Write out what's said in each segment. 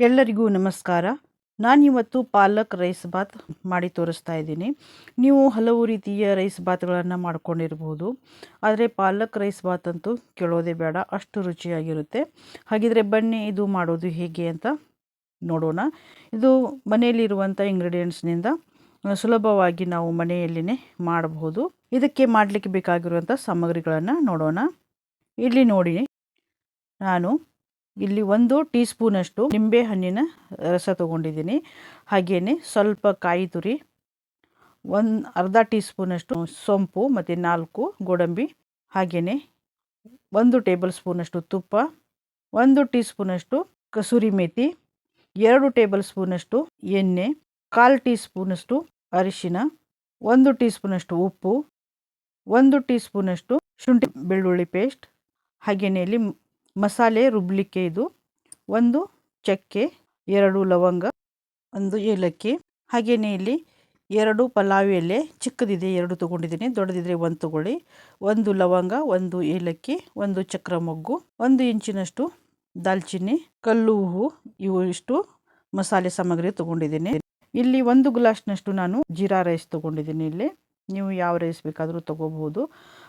ಎಲ್ಲರಿಗೂ ನಮಸ್ಕಾರ. ನಾನಿವತ್ತು ಪಾಲಕ್ ರೈಸ್ ಬಾತ್ ಮಾಡಿ ತೋರಿಸ್ತಾ ಇದ್ದೀನಿ. ನೀವು ಹಲವು ರೀತಿಯ ರೈಸ್ ಬಾತ್ಗಳನ್ನು ಮಾಡ್ಕೊಂಡಿರ್ಬೋದು. ಆದರೆ ಪಾಲಕ್ ರೈಸ್ ಬಾತ್ ಅಂತೂ ಕೇಳೋದೇ ಬೇಡ, ಅಷ್ಟು ರುಚಿಯಾಗಿರುತ್ತೆ. ಹಾಗಿದ್ರೆ ಬನ್ನಿ, ಇದು ಮಾಡೋದು ಹೇಗೆ ಅಂತ ನೋಡೋಣ. ಇದು ಮನೆಯಲ್ಲಿರುವಂಥ ಇಂಗ್ರೀಡಿಯೆಂಟ್ಸ್ನಿಂದ ಸುಲಭವಾಗಿ ನಾವು ಮನೆಯಲ್ಲಿನೇ ಮಾಡಬಹುದು ಇದಕ್ಕೆ ಮಾಡಲಿಕ್ಕೆ ಬೇಕಾಗಿರುವಂಥ ಸಾಮಗ್ರಿಗಳನ್ನು ನೋಡೋಣ. ಇಲ್ಲಿ ನೋಡಿ, ನಾನು ಇಲ್ಲಿ ಒಂದು ಟೀ ಸ್ಪೂನಷ್ಟು ನಿಂಬೆ ಹಣ್ಣಿನ ರಸ ತಗೊಂಡಿದ್ದೀನಿ. ಹಾಗೆಯೇ ಸ್ವಲ್ಪ ಕಾಯಿ ತುರಿ, ಒಂದು ಅರ್ಧ ಟೀ ಸ್ಪೂನಷ್ಟು ಸೊಂಪು ಮತ್ತು ನಾಲ್ಕು ಗೋಡಂಬಿ ಹಾಗೆಯೇ ಒಂದು ಟೇಬಲ್ ಸ್ಪೂನಷ್ಟು ತುಪ್ಪ, ಒಂದು ಟೀ ಸ್ಪೂನಷ್ಟು ಕಸೂರಿ ಮೇಥಿ ಎರಡು ಟೇಬಲ್ ಸ್ಪೂನಷ್ಟು ಎಣ್ಣೆ, ಕಾಲು ಟೀ ಸ್ಪೂನಷ್ಟು ಅರಿಶಿನ, ಒಂದು ಟೀ ಸ್ಪೂನಷ್ಟು ಉಪ್ಪು, ಒಂದು ಟೀ ಸ್ಪೂನಷ್ಟು ಶುಂಠಿ ಬೆಳ್ಳುಳ್ಳಿ ಪೇಸ್ಟ್ ಹಾಗೆಯೇ ಇಲ್ಲಿ ಮಸಾಲೆ ರುಬ್ಬಲಿಕ್ಕೆ ಇದು. ಒಂದು ಚಕ್ಕೆ, ಎರಡು ಲವಂಗ, ಒಂದು ಏಲಕ್ಕಿ. ಹಾಗೆಯೇ ಇಲ್ಲಿ ಎರಡು ಪಲಾವ್ ಎಲೆ, ಚಿಕ್ಕದಿದೆ ಎರಡು ತೊಗೊಂಡಿದ್ದೀನಿ, ದೊಡ್ಡದಿದ್ರೆ ಒಂದು ತಗೊಳ್ಳಿ. ಒಂದು ಲವಂಗ, ಒಂದು ಏಲಕ್ಕಿ, ಒಂದು ಚಕ್ರ ಮೊಗ್ಗು, ಒಂದು ಇಂಚಿನಷ್ಟು ದಾಲ್ಚಿನ್ನಿ, ಕಲ್ಲು ಹೂವು, ಇವು ಇಷ್ಟು ಮಸಾಲೆ ಸಾಮಗ್ರಿ ತೊಗೊಂಡಿದ್ದೀನಿ. ಇಲ್ಲಿ ಒಂದು ಗ್ಲಾಸ್ನಷ್ಟು ನಾನು ಜೀರಾ ರೈಸ್ ತೊಗೊಂಡಿದ್ದೀನಿ ಇಲ್ಲಿ. ನೀವು ಯಾವ ರೈಸ್ ಬೇಕಾದರೂ ತೊಗೋಬಹುದು.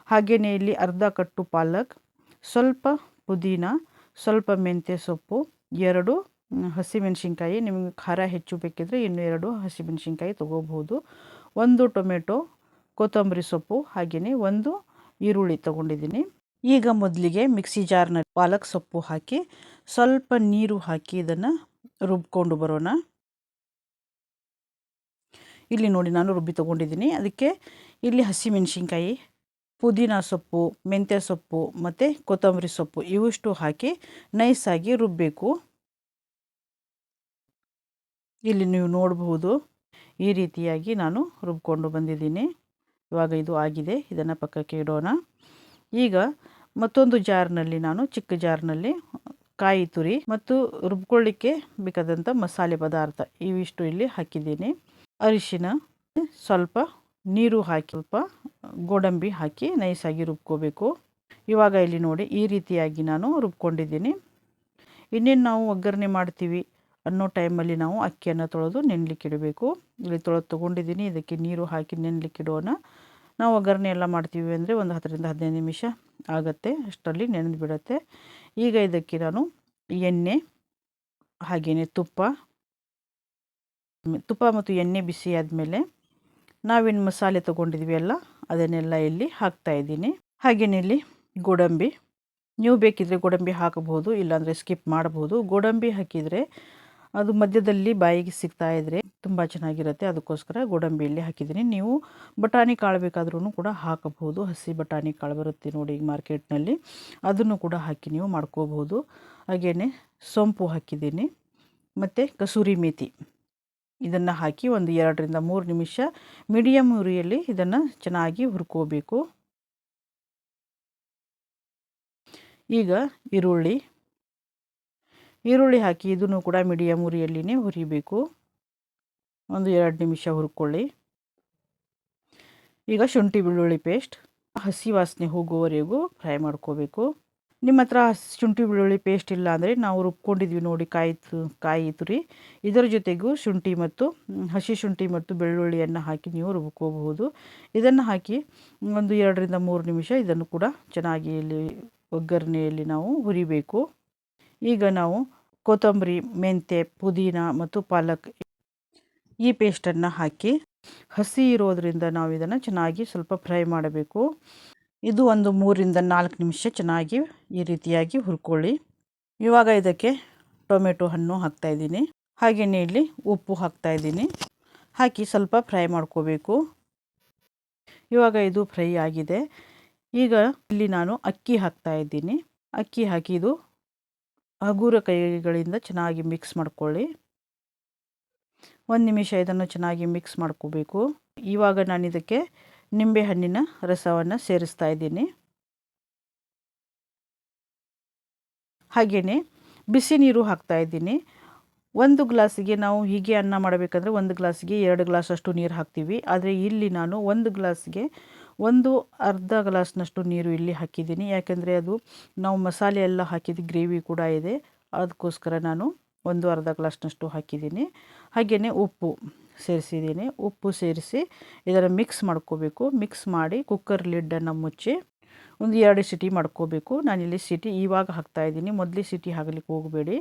ಹಾಗೆಯೇ ಇಲ್ಲಿ ಅರ್ಧ ಕಟ್ಟು ಪಾಲಕ್, ಸ್ವಲ್ಪ ಪುದೀನ, ಸ್ವಲ್ಪ ಮೆಂತ್ಯ ಸೊಪ್ಪು, ಎರಡು ಹಸಿಮೆಣಸಿನ್ಕಾಯಿ. ನಿಮಗೆ ಖಾರ ಹೆಚ್ಚು ಬೇಕಿದ್ರೆ ಇನ್ನು ಎರಡು ಹಸಿಮೆಣಸಿನ್ಕಾಯಿ ತೊಗೋಬಹುದು. ಒಂದು ಟೊಮೆಟೊ, ಕೊತ್ತಂಬರಿ ಸೊಪ್ಪು ಹಾಗೆಯೇ ಒಂದು ಈರುಳ್ಳಿ ತೊಗೊಂಡಿದ್ದೀನಿ. ಈಗ ಮೊದಲಿಗೆ ಮಿಕ್ಸಿ ಜಾರ್ನಲ್ಲಿ ಪಾಲಕ್ ಸೊಪ್ಪು ಹಾಕಿ ಸ್ವಲ್ಪ ನೀರು ಹಾಕಿ ಇದನ್ನು ರುಬ್ಕೊಂಡು ಬರೋಣ. ಇಲ್ಲಿ ನೋಡಿ ನಾನು ರುಬ್ಬಿ ತೊಗೊಂಡಿದ್ದೀನಿ. ಅದಕ್ಕೆ ಇಲ್ಲಿ ಹಸಿಮೆಣಸಿನ್ಕಾಯಿ ಪುದೀನ ಸೊಪ್ಪು, ಮೆಂತ್ಯ ಸೊಪ್ಪು ಮತ್ತು ಕೊತ್ತಂಬರಿ ಸೊಪ್ಪು ಇವಿಷ್ಟು ಹಾಕಿ ನೈಸಾಗಿ ರುಬ್ಬಬೇಕು ಇಲ್ಲಿ ನೀವು ನೋಡಬಹುದು ಈ ರೀತಿಯಾಗಿ ನಾನು ರುಬ್ಕೊಂಡು ಬಂದಿದ್ದೀನಿ. ಇವಾಗ ಇದು ಆಗಿದೆ, ಇದನ್ನು ಪಕ್ಕಕ್ಕೆ ಇಡೋಣ. ಈಗ ಮತ್ತೊಂದು ಜಾರ್ನಲ್ಲಿ ನಾನು ಚಿಕ್ಕ ಜಾರ್ನಲ್ಲಿ ಕಾಯಿ ತುರಿ ಮತ್ತು ರುಬ್ಕೊಳ್ಳಿಕ್ಕೆ ಬೇಕಾದಂಥ ಮಸಾಲೆ ಪದಾರ್ಥ ಇವಿಷ್ಟು ಇಲ್ಲಿ ಹಾಕಿದ್ದೀನಿ. ಅರಿಶಿನ, ಸ್ವಲ್ಪ ನೀರು ಹಾಕಿ ಸ್ವಲ್ಪ ಗೋಡಂಬಿ ಹಾಕಿ ನೈಸಾಗಿ ರುಬ್ಕೋಬೇಕು. ಇವಾಗ ಇಲ್ಲಿ ನೋಡಿ ಈ ರೀತಿಯಾಗಿ ನಾನು ರುಬ್ಕೊಂಡಿದ್ದೀನಿ. ಇನ್ನೇನು ನಾವು ಒಗ್ಗರಣೆ ಮಾಡ್ತೀವಿ ಅನ್ನೋ ಟೈಮಲ್ಲಿ ನಾವು ಅಕ್ಕಿಯನ್ನು ತೊಳೆದು ನೆನ್ಲಿಕ್ಕಿಡಬೇಕು ಇಲ್ಲಿ ತೊಳೆದು ತೊಗೊಂಡಿದ್ದೀನಿ, ಇದಕ್ಕೆ ನೀರು ಹಾಕಿ ನೆನ್ಲಿಕ್ಕಿಡೋಣ ನಾವು ಒಗ್ಗರಣೆ ಎಲ್ಲ ಮಾಡ್ತೀವಿ ಅಂದರೆ ಒಂದು ಹತ್ತರಿಂದ ಹದಿನೈದು ನಿಮಿಷ ಆಗುತ್ತೆ, ಅಷ್ಟರಲ್ಲಿ ನೆನೆದು ಬಿಡುತ್ತೆ. ಈಗ ಇದಕ್ಕೆ ನಾನು ಎಣ್ಣೆ ಹಾಗೆಯೇ ತುಪ್ಪ ತುಪ್ಪ ಮತ್ತು ಎಣ್ಣೆ ಬಿಸಿ ಆದಮೇಲೆ ನಾವೇನು ಮಸಾಲೆ ತಗೊಂಡಿದ್ವಿ ಅಲ್ಲ, ಅದನ್ನೆಲ್ಲ ಇಲ್ಲಿ ಹಾಕ್ತಾಯಿದ್ದೀನಿ ಹಾಗೇನೆ ಇಲ್ಲಿ ಗೋಡಂಬಿ. ನೀವು ಬೇಕಿದ್ರೆ ಗೋಡಂಬಿ ಹಾಕಬಹುದು, ಇಲ್ಲಾಂದರೆ ಸ್ಕಿಪ್ ಮಾಡಬಹುದು. ಗೋಡಂಬಿ ಹಾಕಿದರೆ ಅದು ಮಧ್ಯದಲ್ಲಿ ಬಾಯಿಗೆ ಸಿಗ್ತಾ ಇದ್ದರೆ ತುಂಬ ಚೆನ್ನಾಗಿರುತ್ತೆ. ಅದಕ್ಕೋಸ್ಕರ ಗೋಡಂಬಿಯಲ್ಲಿ ಹಾಕಿದ್ದೀನಿ. ನೀವು ಬಟಾಣಿ ಕಾಳು ಬೇಕಾದ್ರೂ ಕೂಡ ಹಾಕಬಹುದು. ಹಸಿ ಬಟಾಣಿ ಕಾಳು ಬರುತ್ತೆ ನೋಡಿ ಈಗ ಮಾರ್ಕೆಟ್ನಲ್ಲಿ. ಅದನ್ನು ಕೂಡ ಹಾಕಿ ನೀವು ಮಾಡ್ಕೋಬಹುದು. ಹಾಗೆಯೇ ಸೊಂಪು ಹಾಕಿದ್ದೀನಿ. ಮತ್ತು ಕಸೂರಿ ಮೇಥಿ ಇದನ್ನು ಹಾಕಿ ಒಂದು ಎರಡರಿಂದ ಮೂರು ನಿಮಿಷ ಮೀಡಿಯಮ್ ಉರಿಯಲ್ಲಿ ಇದನ್ನು ಚೆನ್ನಾಗಿ ಹುರ್ಕೋಬೇಕು. ಈಗ ಈರುಳ್ಳಿ. ಈರುಳ್ಳಿ ಹಾಕಿ ಇದನ್ನು ಕೂಡ ಮೀಡಿಯಮ್ ಉರಿಯಲ್ಲಿನೇ ಹುರಿಬೇಕು. ಒಂದು ಎರಡು ನಿಮಿಷ ಹುರ್ಕೊಳ್ಳಿ. ಈಗ ಶುಂಠಿ ಬೆಳ್ಳುಳ್ಳಿ ಪೇಸ್ಟ್ ಹಸಿ ವಾಸನೆ ಹೋಗುವವರೆಗೂ ಫ್ರೈ ಮಾಡ್ಕೋಬೇಕು. ನಿಮ್ಮ ಹತ್ರ ಶುಂಠಿ ಬೆಳ್ಳುಳ್ಳಿ ಪೇಸ್ಟ್ ಇಲ್ಲ ಅಂದರೆ ನಾವು ರುಬ್ಕೊಂಡಿದ್ವಿ ನೋಡಿ ಕಾಯಿ ಕಾಯಿ ತುರಿ ಇದರ ಜೊತೆಗೂ ಶುಂಠಿ ಮತ್ತು ಹಸಿ ಶುಂಠಿ ಮತ್ತು ಬೆಳ್ಳುಳ್ಳಿಯನ್ನು ಹಾಕಿ ನೀವು ರುಬ್ಕೋಬಹುದು. ಇದನ್ನು ಹಾಕಿ ಒಂದು ಎರಡರಿಂದ ಮೂರು ನಿಮಿಷ ಇದನ್ನು ಕೂಡ ಚೆನ್ನಾಗಿ ಇಲ್ಲಿ ಒಗ್ಗರಣೆಯಲ್ಲಿ ನಾವು ಹುರಿಬೇಕು. ಈಗ ನಾವು ಕೊತ್ತಂಬರಿ, ಮೆಂತ್ಯ, ಪುದೀನ ಮತ್ತು ಪಾಲಕ್ ಈ ಪೇಸ್ಟನ್ನು ಹಾಕಿ ಹಸಿ ಇರೋದರಿಂದ ನಾವು ಇದನ್ನು ಚೆನ್ನಾಗಿ ಸ್ವಲ್ಪ ಫ್ರೈ ಮಾಡಬೇಕು. ಇದು ಒಂದು ಮೂರಿಂದ ನಾಲ್ಕು ನಿಮಿಷ ಚೆನ್ನಾಗಿ ಈ ರೀತಿಯಾಗಿ ಹುರ್ಕೊಳ್ಳಿ. ಇವಾಗ ಇದಕ್ಕೆ ಟೊಮೆಟೊ ಹಣ್ಣು ಹಾಕ್ತಾಯಿದ್ದೀನಿ ಹಾಗೆಯೇ ಇಲ್ಲಿ ಉಪ್ಪು ಹಾಕ್ತಾಯಿದ್ದೀನಿ ಹಾಕಿ ಸ್ವಲ್ಪ ಫ್ರೈ ಮಾಡ್ಕೋಬೇಕು. ಇವಾಗ ಇದು ಫ್ರೈ ಆಗಿದೆ. ಈಗ ಇಲ್ಲಿ ನಾನು ಅಕ್ಕಿ ಹಾಕ್ತಾ ಇದ್ದೀನಿ. ಅಕ್ಕಿ ಹಾಕಿ ಇದು ಹಗುರ ಕೈಗಳಿಂದ ಚೆನ್ನಾಗಿ ಮಿಕ್ಸ್ ಮಾಡ್ಕೊಳ್ಳಿ. ಒಂದು ನಿಮಿಷ ಇದನ್ನು ಚೆನ್ನಾಗಿ ಮಿಕ್ಸ್ ಮಾಡ್ಕೋಬೇಕು. ಇವಾಗ ನಾನು ಇದಕ್ಕೆ ನಿಂಬೆಹಣ್ಣಿನ ರಸವನ್ನು ಸೇರಿಸ್ತಾ ಇದ್ದೀನಿ. ಹಾಗೆಯೇ ಬಿಸಿ ನೀರು ಹಾಕ್ತಾ ಇದ್ದೀನಿ. ಒಂದು ಗ್ಲಾಸಿಗೆ ನಾವು ಹೀಗೆ ಅನ್ನ ಮಾಡಬೇಕಂದ್ರೆ ಒಂದು ಗ್ಲಾಸಿಗೆ ಎರಡು ಗ್ಲಾಸ್ ಅಷ್ಟು ನೀರು ಹಾಕ್ತೀವಿ. ಆದರೆ ಇಲ್ಲಿ ನಾನು ಒಂದು ಗ್ಲಾಸ್ಗೆ ಒಂದು ಅರ್ಧ ಗ್ಲಾಸ್ನಷ್ಟು ನೀರು ಇಲ್ಲಿ ಹಾಕಿದ್ದೀನಿ. ಯಾಕೆಂದರೆ ಅದು ನಾವು ಮಸಾಲೆ ಎಲ್ಲ ಹಾಕಿದ ಗ್ರೇವಿ ಕೂಡ ಇದೆ. ಅದಕ್ಕೋಸ್ಕರ ನಾನು ಒಂದು ಅರ್ಧ ಗ್ಲಾಸ್ನಷ್ಟು ಹಾಕಿದ್ದೀನಿ. ಹಾಗೆಯೇ ಉಪ್ಪು. ಸೇರಿಸಿದ್ದೀನಿ. ಉಪ್ಪು ಸೇರಿಸಿ ಇದನ್ನು ಮಿಕ್ಸ್ ಮಾಡ್ಕೋಬೇಕು. ಮಿಕ್ಸ್ ಮಾಡಿ ಕುಕ್ಕರ್ ಲಿಡ್ಡನ್ನು ಮುಚ್ಚಿ ಒಂದು ಎರಡು ಸಿಟಿ ಮಾಡ್ಕೋಬೇಕು. ನಾನಿಲ್ಲಿ ಸಿಟಿ ಇವಾಗ ಹಾಕ್ತಾಯಿದ್ದೀನಿ ಮೊದಲೇ ಸಿಟಿ ಹಾಕಲಿಕ್ಕೆ ಹೋಗಬೇಡಿ.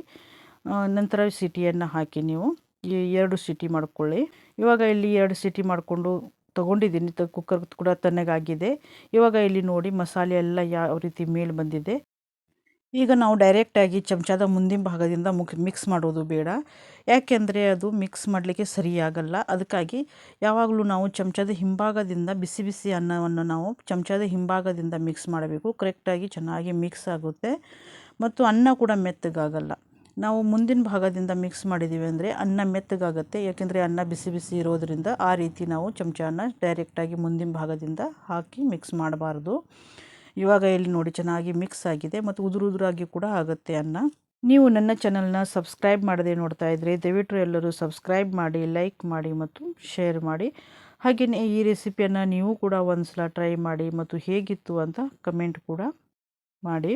ನಂತರ ಸಿಟಿಯನ್ನು ಹಾಕಿ ನೀವು ಈ ಎರಡು ಸಿಟಿ ಮಾಡ್ಕೊಳ್ಳಿ. ಇವಾಗ ಇಲ್ಲಿ ಎರಡು ಸಿಟಿ ಮಾಡಿಕೊಂಡು ತೊಗೊಂಡಿದ್ದೀನಿ. ತ ಕುಕ್ಕರ್ ಕೂಡ ತಣ್ಣಗಾಗಿದೆ. ಇವಾಗ ಇಲ್ಲಿ ನೋಡಿ ಮಸಾಲೆ ಎಲ್ಲ ಯಾವ ರೀತಿ ಮೇಲೆ ಬಂದಿದೆ. ಈಗ ನಾವು ಡೈರೆಕ್ಟಾಗಿ ಚಮಚದ ಮುಂದಿನ ಭಾಗದಿಂದ ಮುಕ್ ಮಿಕ್ಸ್ ಮಾಡೋದು ಬೇಡ. ಯಾಕೆಂದರೆ ಅದು ಮಿಕ್ಸ್ ಮಾಡಲಿಕ್ಕೆ ಸರಿಯಾಗಲ್ಲ ಅದಕ್ಕಾಗಿ ಯಾವಾಗಲೂ ನಾವು ಚಮಚದ ಹಿಂಭಾಗದಿಂದ ಬಿಸಿ ಬಿಸಿ ಅನ್ನವನ್ನು ನಾವು ಚಮಚದ ಹಿಂಭಾಗದಿಂದ ಮಿಕ್ಸ್ ಮಾಡಬೇಕು. ಕರೆಕ್ಟಾಗಿ ಚೆನ್ನಾಗಿ ಮಿಕ್ಸ್ ಆಗುತ್ತೆ. ಮತ್ತು ಅನ್ನ ಕೂಡ ಮೆತ್ತಗಾಗಲ್ಲ. ನಾವು ಮುಂದಿನ ಭಾಗದಿಂದ ಮಿಕ್ಸ್ ಮಾಡಿದ್ದೀವಿ ಅಂದರೆ ಅನ್ನ ಮೆತ್ತಗಾಗುತ್ತೆ. ಯಾಕೆಂದರೆ ಅನ್ನ ಬಿಸಿ ಬಿಸಿ ಇರೋದರಿಂದ ಆ ರೀತಿ ನಾವು ಚಮಚನ ಡೈರೆಕ್ಟಾಗಿ ಮುಂದಿನ ಭಾಗದಿಂದ ಹಾಕಿ ಮಿಕ್ಸ್ ಮಾಡಬಾರ್ದು. ಇವಾಗ ಇಲ್ಲಿ ನೋಡಿ ಚೆನ್ನಾಗಿ ಮಿಕ್ಸ್ ಆಗಿದೆ ಮತ್ತು ಉದುರು ಉದುರಾಗಿ ಕೂಡ ಆಗುತ್ತೆ ಅನ್ನ. ನೀವು ನನ್ನ ಚಾನಲ್ನ ಸಬ್ಸ್ಕ್ರೈಬ್ ಮಾಡದೆ ನೋಡ್ತಾ ಇದ್ದರೆ ದಯವಿಟ್ಟು ಎಲ್ಲರೂ ಸಬ್ಸ್ಕ್ರೈಬ್ ಮಾಡಿ ಲೈಕ್ ಮಾಡಿ ಮತ್ತು ಶೇರ್ ಮಾಡಿ. ಹಾಗೆಯೇ ಈ ರೆಸಿಪಿಯನ್ನು ನೀವು ಕೂಡ ಒಂದು ಸಲ ಟ್ರೈ ಮಾಡಿ ಮತ್ತು ಹೇಗಿತ್ತು ಅಂತ ಕಮೆಂಟ್ ಕೂಡ ಮಾಡಿ.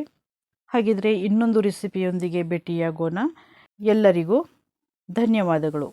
ಹಾಗಿದ್ರೆ ಇನ್ನೊಂದು ರೆಸಿಪಿಯೊಂದಿಗೆ ಭೇಟಿಯಾಗೋಣ. ಎಲ್ಲರಿಗೂ ಧನ್ಯವಾದಗಳು.